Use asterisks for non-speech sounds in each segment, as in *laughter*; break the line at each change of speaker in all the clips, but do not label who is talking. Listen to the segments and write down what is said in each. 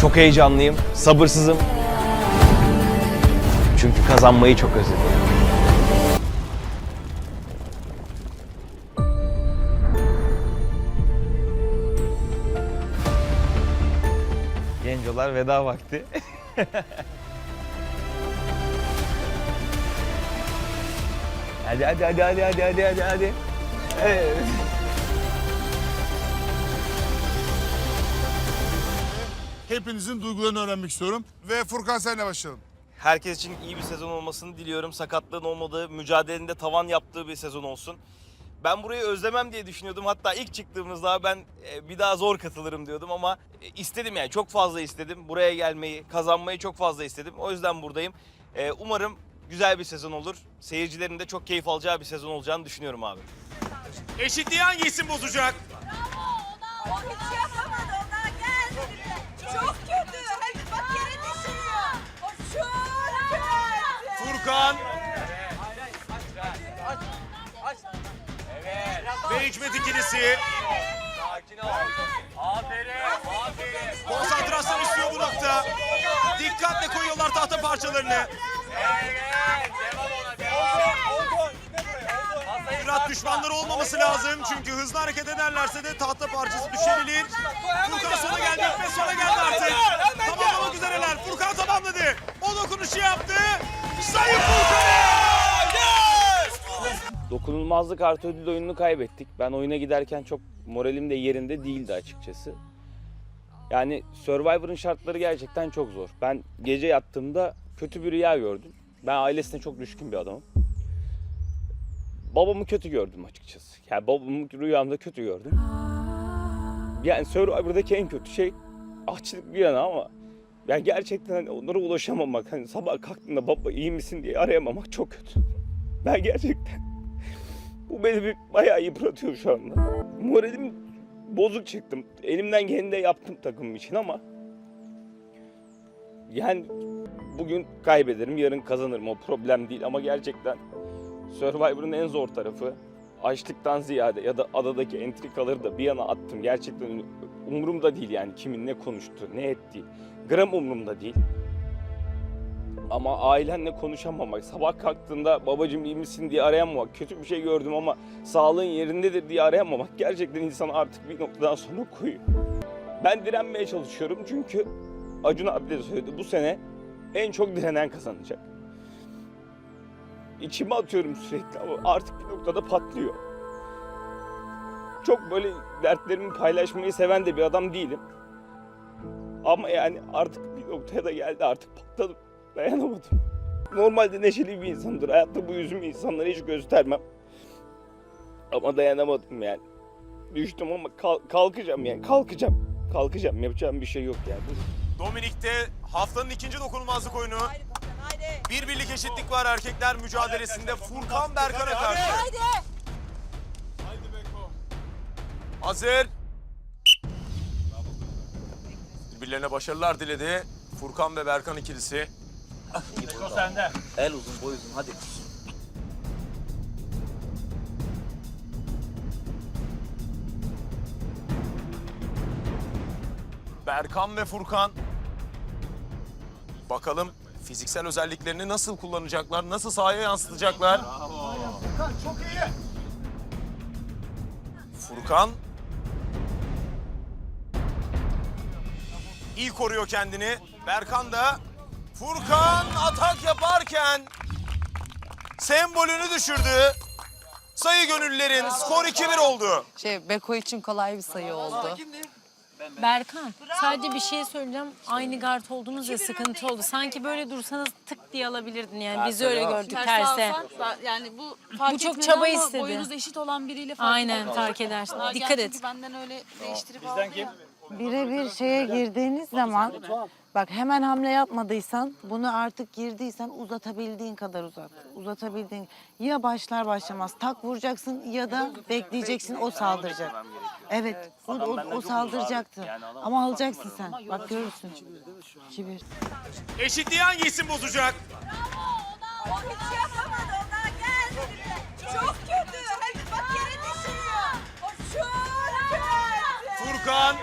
Çok heyecanlıyım, sabırsızım. Çünkü kazanmayı çok özledim. Gencolar veda vakti. *laughs* hadi hadi hadi hadi hadi hadi hadi. Evet.
Hepinizin duygularını öğrenmek istiyorum. Ve Furkan senle başlayalım.
Herkes için iyi bir sezon olmasını diliyorum. Sakatlığın olmadığı, mücadelinde tavan yaptığı bir sezon olsun. Ben burayı özlemem diye düşünüyordum. Hatta ilk çıktığımızda ben e, bir daha zor katılırım diyordum ama e, istedim yani çok fazla istedim. Buraya gelmeyi, kazanmayı çok fazla istedim. O yüzden buradayım. E, Umarım güzel bir sezon olur. Seyircilerin de çok keyif alacağı bir sezon olacağını düşünüyorum abi.
Eşitliği hangi isim bozacak?
O hiç yapamadı
Furkan. Ve Hikmet ikilisi. Konsantrasyon istiyor bu nokta. Dikkatle koyuyorlar tahta parçalarını. Düşmanları olmaması lazım çünkü hızlı hareket ederlerse de tahta parçası düşebilir. Furkan sona geldi ve sona geldi artık. Tamamlamak üzereler. Furkan tamamladı. O dokunuşu yaptı. Sayın Furkan!
Dokunulmazlık artı ödül oyununu kaybettik. Ben oyuna giderken çok moralim de yerinde değildi açıkçası. Yani Survivor'ın şartları gerçekten çok zor. Ben gece yattığımda kötü bir rüya gördüm. Ben ailesine çok düşkün bir adamım. Babamı kötü gördüm açıkçası. Yani babamı rüyamda kötü gördüm. Yani Survivor'daki en kötü şey açlık bir yana ama yani gerçekten hani onlara ulaşamamak, hani sabah kalktığında baba iyi misin diye arayamamak çok kötü. Ben gerçekten *laughs* bu beni bir bayağı yıpratıyor şu anda. Moralim bozuk çıktım. Elimden geleni de yaptım takımım için ama yani bugün kaybederim, yarın kazanırım o problem değil ama gerçekten Survivor'ın en zor tarafı açlıktan ziyade ya da adadaki entrikaları da bir yana attım. Gerçekten umurumda değil yani kimin ne konuştu, ne etti. Gram umurumda değil. Ama ailenle konuşamamak, sabah kalktığında babacım iyi misin diye arayamamak, kötü bir şey gördüm ama sağlığın yerindedir diye arayamamak gerçekten insanı artık bir noktadan sonra koyuyor. Ben direnmeye çalışıyorum çünkü Acun abi de söyledi bu sene en çok direnen kazanacak. İçime atıyorum sürekli ama artık bir noktada patlıyor. Çok böyle dertlerimi paylaşmayı seven de bir adam değilim. Ama yani artık bir noktaya da geldi artık patladım. Dayanamadım. Normalde neşeli bir insandır. Hayatta bu yüzümü insanlara hiç göstermem. Ama dayanamadım yani. Düştüm ama kal- kalkacağım yani. Kalkacağım. Kalkacağım. Yapacağım bir şey yok yani.
Dominik'te haftanın ikinci dokunulmazlık oyunu.
Haydi.
Bir birlik eşitlik var erkekler mücadelesinde Furkan Berkan'a karşı.
Haydi.
Hazır. Birbirlerine başarılar diledi. Furkan ve Berkan ikilisi.
El uzun boy uzun hadi.
Berkan ve Furkan. Bakalım fiziksel özelliklerini nasıl kullanacaklar, nasıl sahaya yansıtacaklar. Furkan iyi koruyor kendini. Berkan da Furkan atak yaparken sembolünü düşürdü. Sayı gönüllerin skor 2-1 oldu.
Şey Beko için kolay bir sayı oldu.
Berkan, sadece bir şey söyleyeceğim. Aynı guard oldunuz ya sıkıntı oldu. Sanki böyle dursanız tık diye alabilirdin yani. Biz öyle gördük terse.
Yani bu fark
Bu çok
etmedi
çaba
ama
istedi.
boyunuz eşit olan biriyle fark
Aynen
etmedi.
fark edersin.
Nagihan
Dikkat
çünkü
et.
benden öyle değiştirip aldı ya.
Birebir şeye girdiğiniz zaman bak hemen hamle yapmadıysan bunu artık girdiysen uzatabildiğin kadar uzat. Uzatabildiğin ya başlar başlamaz tak vuracaksın ya da bekleyeceksin o saldıracak. Evet o, o, o saldıracaktı ama alacaksın sen bak görürsün. Kibir.
Eşitliği hangi isim bozacak?
O hiç yapamadı ona gel. Çok kötü. Hep bak yere düşüyor. O çok kötü.
Furkan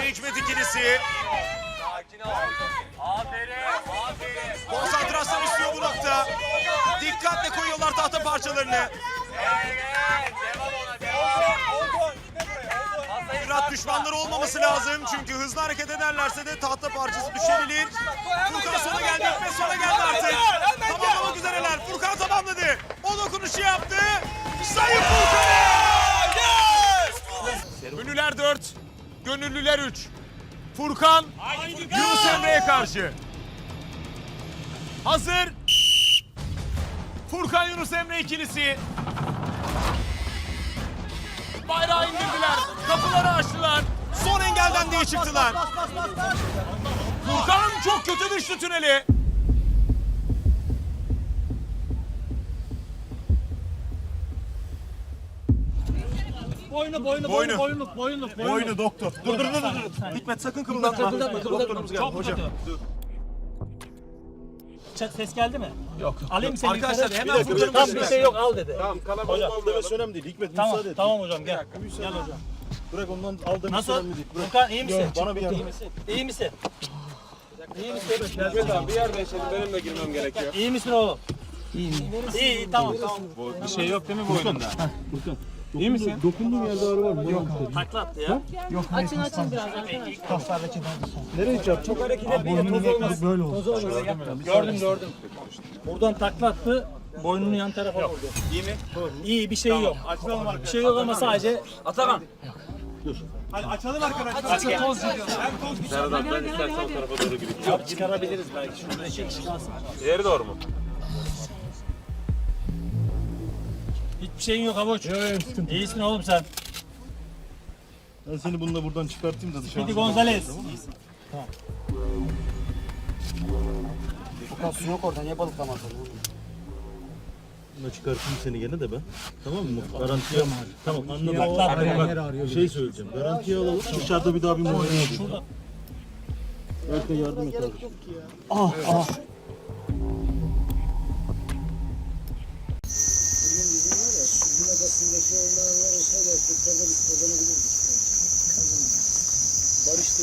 Hikmet ikilisi. Konsantrasyon istiyor bu nokta. Dikkatle koyuyorlar tahta parçalarını. Fırat düşmanları olmaması lazım çünkü hızlı hareket ederlerse de tahta parçası düşebilir. Furkan sona geldi ve sona geldi artık. Tamamlamak üzereler. Furkan tamamladı. O dokunuşu yaptı. Sayın Furkan! Ünlüler 4, gönüllüler 3. Furkan Yunus Emre'ye karşı. Hazır. Furkan Yunus Emre ikilisi. Bayrağı indirdiler. Kapıları açtılar. Son engelden diye çıktılar. Furkan çok kötü düştü tüneli.
Boynu boynu boynu boynluk boynluk boynu doktor. Dur dur dur dur. Hikmet sakın kımıldatma. Doktorumuz geldi hocam. Çat ses geldi mi? Yok. Alayım seni Arkadaşlar hemen Furkan'ın Tamam bir şey yok al dedi. Tamam kalabalık oldu demesi önemli değil. Hikmet tamam, müsaade et. Tamam hocam gel. Gel hocam. Bırak ondan al demesi Nasıl? önemli değil. Bırak. Furkan iyi misin? Bana bir yardım. İyi misin? İyi misin? İyi misin? Hikmet abi bir yerden şimdi benim de girmem gerekiyor. İyi misin oğlum? İyiyim. İyi, iyi tamam. tamam. Bir şey yok değil mi boynunda? İyi misin? Dokunduğum yerde ağrı var mı? Yok. Takla attı ya. Yok. Açın açın biraz. Kaslardaki Nereye çarptı? Çok hareket etmeyin. Toz olmaz. Böyle oldu. Toz olmaz. Gördüm gördüm. Buradan takla attı. Boynunun yan tarafa vurdu. İyi mi? İyi bir şey yok. Açalım Bir şey yok ama sadece Atakan. Dur. Hadi açalım arkadaşlar. Açın toz gidiyor. Serdar ben istersen o tarafa doğru gireyim. Çıkarabiliriz belki. Şurada kişi kalsın.
İleri doğru mu?
Hiçbir şeyin yok avuç. Yok yok sıkıntı. İyisin oğlum sen.
Ben seni bununla buradan çıkartayım da dışarı.
Speedy Gonzales.
Bununla çıkartayım seni gene de ben. Tamam mı? Garantiye Tamam anladım. Hadi bak bir şey söyleyeceğim. Garantiye alalım. Dışarıda bir daha bir muayene edelim. Belki yardım et abi.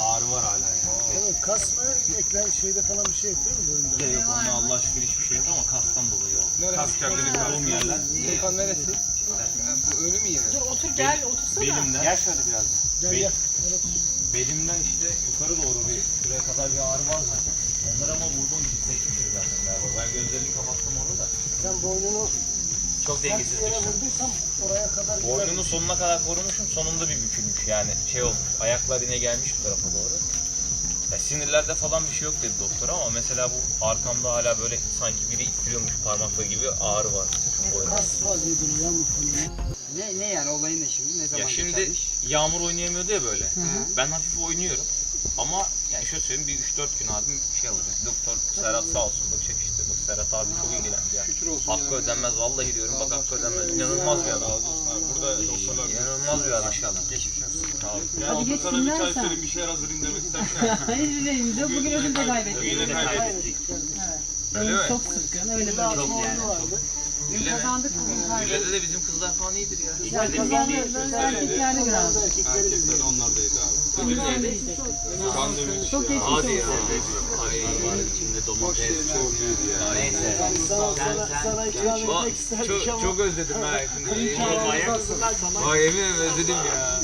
Ağrı var hala ya. Kas mı? Eklem şeyde falan bir şey yok değil mi boyunda? Yok onda Allah şükür hiçbir şey yok ama kastan dolayı o. Kas kendini kurduğum yerler.
Furkan neresi? Bu ölü mü yine?
Dur otur gel otursana.
Belimden. Gel şöyle biraz. Gel gel. Belimden işte yukarı doğru bir şuraya kadar bir ağrı var zaten. Onlar ama vurduğum hissetmişim zaten galiba. Ben gözlerimi kapattım onu da. Sen boynunu çok dengesiz düştüm.
Oraya kadar
Boynunu sonuna kadar korumuşum. Sonunda bir bükülmüş yani şey olmuş. Ayaklar yine gelmiş bu tarafa doğru. Ya sinirlerde falan bir şey yok dedi doktor ama mesela bu arkamda hala böyle sanki biri ittiriyormuş parmakla gibi ağrı var. Boynumda.
kas vaziyeti ya muhtemelen. Ne, ne yani olayın ne şimdi? Ne zaman
Ya şimdi
geçermiş?
Yağmur oynayamıyordu ya böyle. Ben hafif oynuyorum. Ama yani şöyle söyleyeyim bir 3-4 gün abi şey olacak. Doktor Serhat sağ olsun bakacak Serhat abi çok ilgilendi ya. Hakkı ödenmez vallahi diyorum bak hakkı ödenmez. İnanılmaz bir adam. Burada inanılmaz bir adam. İnşallah. Geçmiş olsun. Sağ olun.
Hadi geç dinlen sen.
Bir şeyler hazırlayayım demek istersen. *laughs*
Hayır yüreğimiz yok. Bugün ödül de kaybettik.
Yine kaybettik. Öyle mi?
Çok sıkkın. Öyle böyle.
Çok yani.
Dün kazandık bugün kaybettik.
Ülede de bizim kızlar falan iyidir ya.
Ya kazandık. Erkeklerle biraz.
Erkekler onlardaydı abi.
Çok geçmiş olsun.
Ay çok özledim ha. Mısın? Vay eminim özledim ya.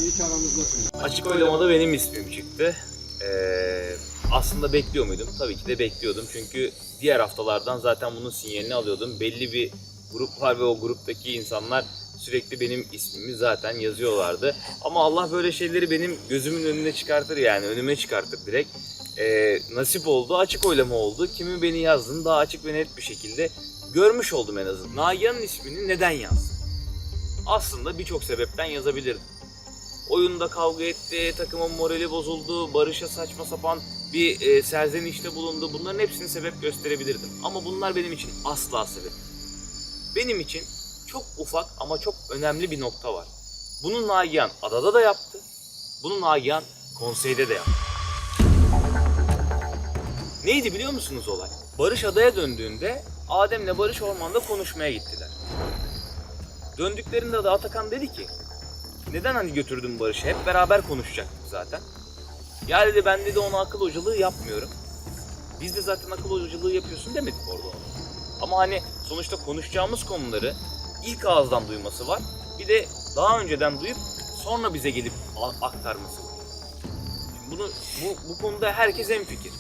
Açık oylamada benim ismim çıktı. Ee, aslında bekliyor muydum? Tabii ki de bekliyordum. Çünkü diğer haftalardan zaten bunun sinyalini alıyordum. Belli bir grup var ve o gruptaki insanlar sürekli benim ismimi zaten yazıyorlardı. Ama Allah böyle şeyleri benim gözümün önüne çıkartır yani önüme çıkartır direkt. Ee, nasip oldu, açık oylama oldu. Kimin beni yazdığını daha açık ve net bir şekilde görmüş oldum en azından. Nagihan'ın ismini neden yazdım? Aslında birçok sebepten yazabilirdim. oyunda kavga etti, takımın morali bozuldu, Barış'a saçma sapan bir e, serzenişte bulundu. Bunların hepsini sebep gösterebilirdim. Ama bunlar benim için asla sebep. Benim için çok ufak ama çok önemli bir nokta var. Bunu Nagihan adada da yaptı. Bunu Nagihan konseyde de yaptı. Neydi biliyor musunuz olay? Barış adaya döndüğünde Adem'le Barış ormanda konuşmaya gittiler. Döndüklerinde de Atakan dedi ki neden hani götürdün Barış'ı hep beraber konuşacaktık zaten. Ya dedi ben dedi ona akıl hocalığı yapmıyorum. Biz de zaten akıl hocalığı yapıyorsun demedik orada ona. Ama hani sonuçta konuşacağımız konuları ilk ağızdan duyması var. Bir de daha önceden duyup sonra bize gelip aktarması var. Şimdi bunu bu, bu konuda herkes en fikir.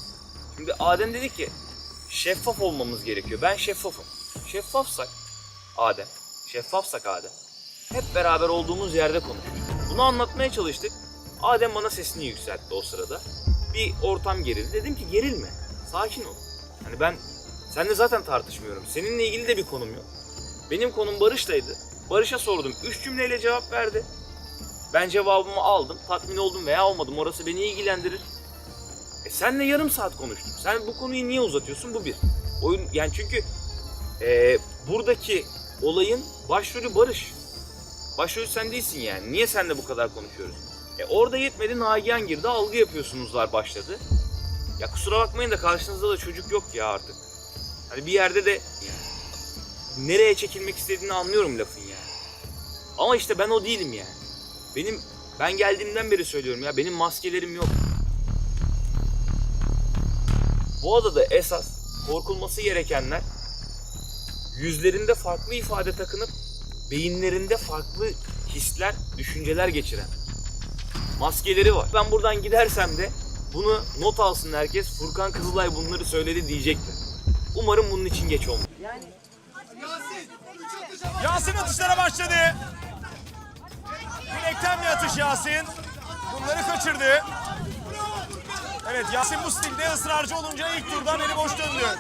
Şimdi Adem dedi ki şeffaf olmamız gerekiyor. Ben şeffafım. Şeffafsak Adem, şeffafsak Adem hep beraber olduğumuz yerde konuşuruz. Bunu anlatmaya çalıştık. Adem bana sesini yükseltti o sırada. Bir ortam gerildi. Dedim ki gerilme. Sakin ol. Hani ben seninle zaten tartışmıyorum. Seninle ilgili de bir konum yok. Benim konum Barış'taydı. Barış'a sordum. Üç cümleyle cevap verdi. Ben cevabımı aldım. Tatmin oldum veya olmadım. Orası beni ilgilendirir. E senle yarım saat konuştum. Sen bu konuyu niye uzatıyorsun? Bu bir. Oyun yani çünkü e, buradaki olayın başrolü Barış. Başrolü sen değilsin yani. Niye seninle bu kadar konuşuyoruz? E orada yetmedi Nagihan girdi algı yapıyorsunuzlar başladı. Ya kusura bakmayın da karşınızda da çocuk yok ya artık. Hani bir yerde de nereye çekilmek istediğini anlıyorum lafın yani. Ama işte ben o değilim yani. Benim ben geldiğimden beri söylüyorum ya benim maskelerim yok. Bu adada esas korkulması gerekenler yüzlerinde farklı ifade takınıp beyinlerinde farklı hisler, düşünceler geçiren maskeleri var. Ben buradan gidersem de bunu not alsın herkes. Furkan Kızılay bunları söyledi diyecekler. Umarım bunun için geç olmaz.
Yasin atışlara başladı. Bilekten bir atış Yasin. Bunları kaçırdı. Evet Yasin bu stilde ısrarcı olunca ilk turdan eli boş döndü.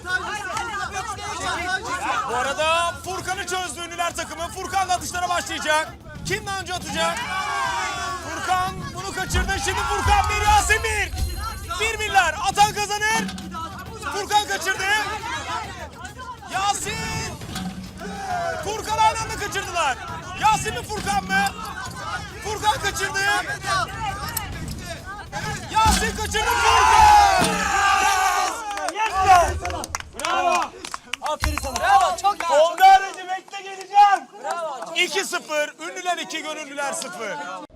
Bu arada Furkan'ı çözdü ünlüler takımı. Furkan da atışlara başlayacak. Kim daha önce atacak? Furkan bunu kaçırdı. Şimdi Furkan bir Yasin bir. Bir birler. Atan kazanır. Furkan kaçırdı. Yasin. Furkan aynı Yasin mi Furkan mı? Furkan kaçırdı. Yasin kaçırdı Furkan.
Aferin sana. Bravo çok iyi. Tolga aracı bekle geleceğim.
2-0. Ünlüler 2, gönüllüler 0.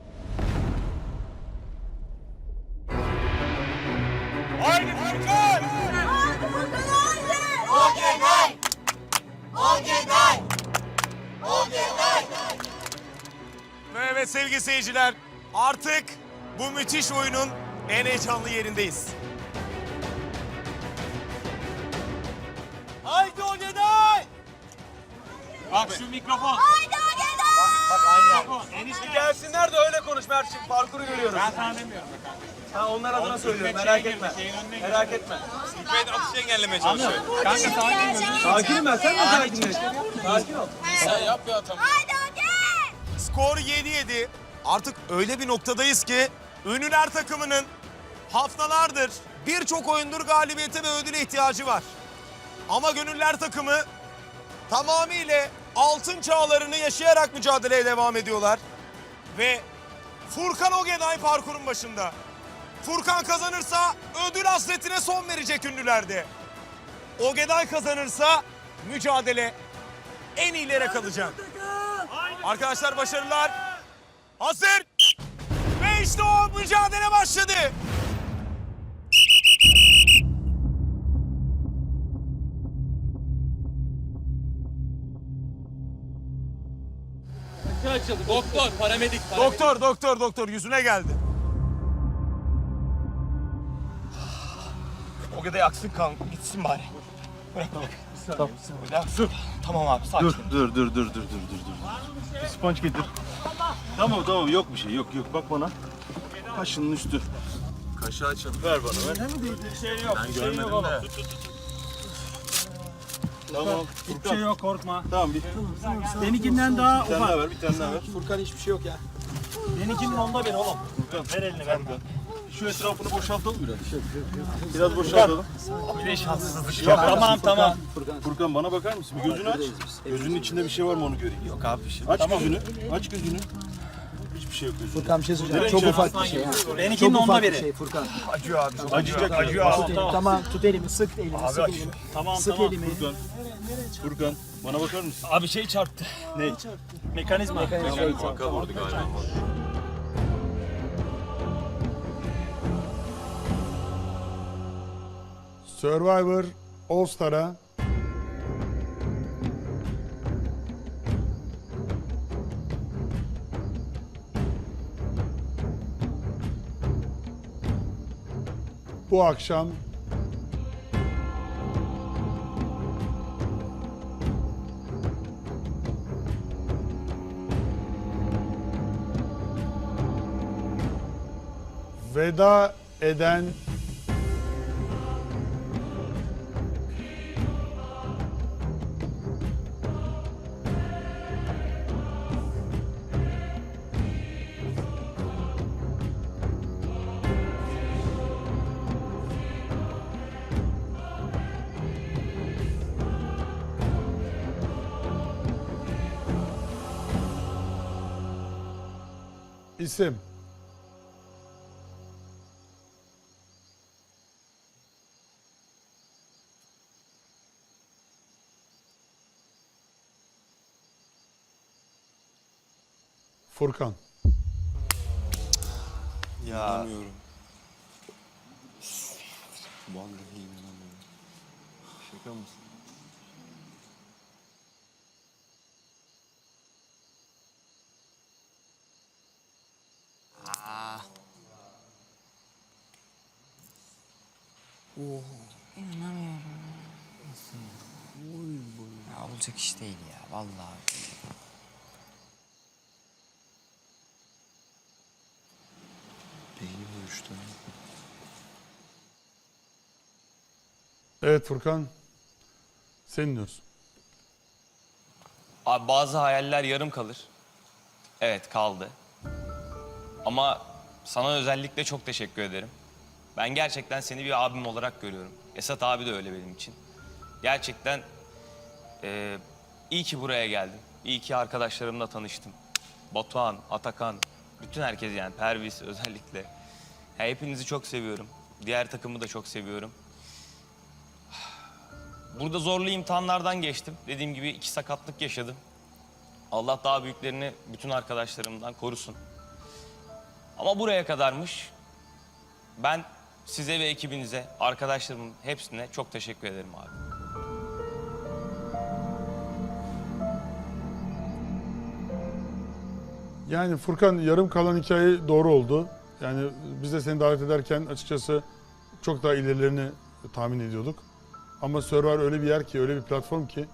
seyirciler artık bu müthiş oyunun en heyecanlı yerindeyiz.
Haydi Ogeday.
Bak şu mikrofon.
Haydi Ogeday.
Enişte gelsinler de öyle konuş Mert'ciğim. Parkuru görüyoruz. Ben sana demiyorum. Ha onlar adına söylüyorum. Merak etme. Merak etme.
Ben atışı engellemeye çalışıyorum.
Sakinim ben. Sen de sakinleş. Sakin ol.
Haydi Ogeday.
Skor 7-7. Artık öyle bir noktadayız ki Ünlüler takımının haftalardır birçok oyundur galibiyete ve ödüle ihtiyacı var. Ama Gönüller takımı tamamıyla altın çağlarını yaşayarak mücadeleye devam ediyorlar. Ve Furkan Ogeday parkurun başında. Furkan kazanırsa ödül hasretine son verecek ünlülerde. Ogeday kazanırsa mücadele en iyilere kalacak. Arkadaşlar başarılar. Hazır. Ve işte o mücadele başladı.
Doktor, paramedik.
Doktor, doktor, doktor yüzüne geldi.
O kadar aksın kan gitsin bari. Bırak bak. Tamam. Dur. Tamam abi sakin.
Dur dur dur dur dur dur dur sponge getir. Tamam tamam yok bir şey yok yok bak bana. Kaşının üstü. Kaşı açalım. Ver bana ver.
Bir şey yok.
Ben
bir şey
görmedim
yok oğlum.
de.
Tut, tut, tut.
Tamam.
Hiçbir şey yok korkma.
Tamam bir.
Seninkinden daha
Bir tane daha ver bir tane daha ver.
Furkan hiçbir şey yok ya. Seninkinin onda biri oğlum. Ver elini ver.
Şu etrafını boşaltalım biraz. Biraz boşaltalım.
Bir de şanssızlık yok. Tamam tamam.
Furkan bana bakar mısın? Bir gözünü aç. Gözünün içinde bir şey var mı onu göreyim. Yok abi bir şey. Aç gözünü. Aç gözünü. Hiçbir şey yok gözünde.
Furkan bir şey söyleyeceğim. Çok ufak bir şey.
Benimkinin
Çok
onda
ufak bir
biri.
şey Furkan.
Acıyacak. Acıyor.
Tamam.
Tamam tut elimi sık elimi sık elimi.
Tamam
Sık
tamam.
elimi.
Furkan. Furkan bana bakar mısın?
Abi şey çarptı.
Ne?
Mekanizma.
Survivor All Star'a. Bu akşam veda eden isim Furkan.
İnanamıyorum. Vallahi inanamıyorum. Şaka mısın?
Ya olacak iş değil ya vallahi.
Beynim uyuştu.
Evet Furkan. Sen dinliyoruz.
Abi bazı hayaller yarım kalır. Evet kaldı. Ama sana özellikle çok teşekkür ederim. Ben gerçekten seni bir abim olarak görüyorum. Esat abi de öyle benim için. Gerçekten eee, iyi ki buraya geldim. İyi ki arkadaşlarımla tanıştım. Batuhan, Atakan, bütün herkes yani Pervis özellikle. Ya hepinizi çok seviyorum. Diğer takımı da çok seviyorum. Burada zorlu imtihanlardan geçtim. Dediğim gibi iki sakatlık yaşadım. Allah daha büyüklerini bütün arkadaşlarımdan korusun. Ama buraya kadarmış. Ben size ve ekibinize, arkadaşlarımın hepsine çok teşekkür ederim abi.
Yani Furkan yarım kalan hikaye doğru oldu. Yani biz de seni davet ederken açıkçası çok daha ilerilerini tahmin ediyorduk. Ama Survivor öyle bir yer ki, öyle bir platform ki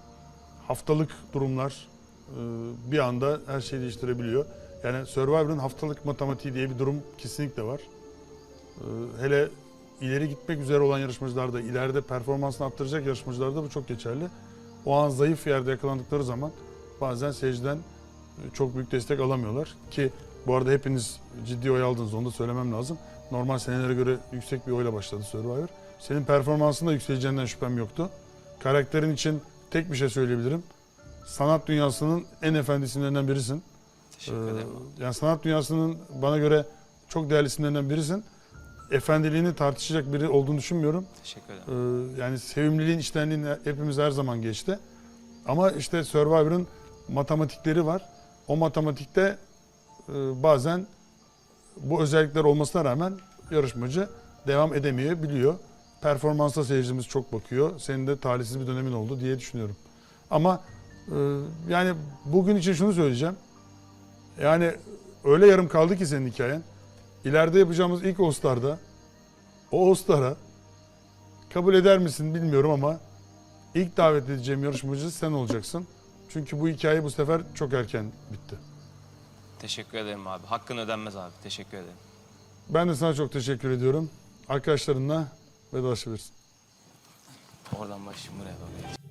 haftalık durumlar e, bir anda her şeyi değiştirebiliyor. Yani Survivor'ın haftalık matematiği diye bir durum kesinlikle var. E, Hele ileri gitmek üzere olan yarışmacılarda, ileride performansını arttıracak yarışmacılarda bu çok geçerli. O an zayıf yerde yakalandıkları zaman bazen seyirciden çok büyük destek alamıyorlar. Ki bu arada hepiniz ciddi oy aldınız onu da söylemem lazım. Normal senelere göre yüksek bir oyla başladı Survivor. Senin performansında yükseleceğinden şüphem yoktu. Karakterin için tek bir şey söyleyebilirim. Sanat dünyasının en efendi isimlerinden birisin.
Teşekkür
Ee,
ederim.
yani sanat dünyasının bana göre çok değerli isimlerinden birisin. Efendiliğini tartışacak biri olduğunu düşünmüyorum.
Teşekkür ederim.
Ee, yani sevimliliğin, içtenliğin hepimiz her zaman geçti. Ama işte Survivor'ın matematikleri var. O matematikte e, bazen bu özellikler olmasına rağmen yarışmacı devam edemeyebiliyor. Performansa seyircimiz çok bakıyor. Senin de talihsiz bir dönemin oldu diye düşünüyorum. Ama e, yani bugün için şunu söyleyeceğim. Yani öyle yarım kaldı ki senin hikayen. İleride yapacağımız ilk All-Star'da o All-Star'a kabul eder misin bilmiyorum ama ilk davet edeceğim yarışmacı sen olacaksın. Çünkü bu hikaye bu sefer çok erken bitti.
Teşekkür ederim abi. Hakkın ödenmez abi. Teşekkür ederim.
Ben de sana çok teşekkür ediyorum. Arkadaşlarınla vedalaşabilirsin.
Oradan başlayayım buraya doğru.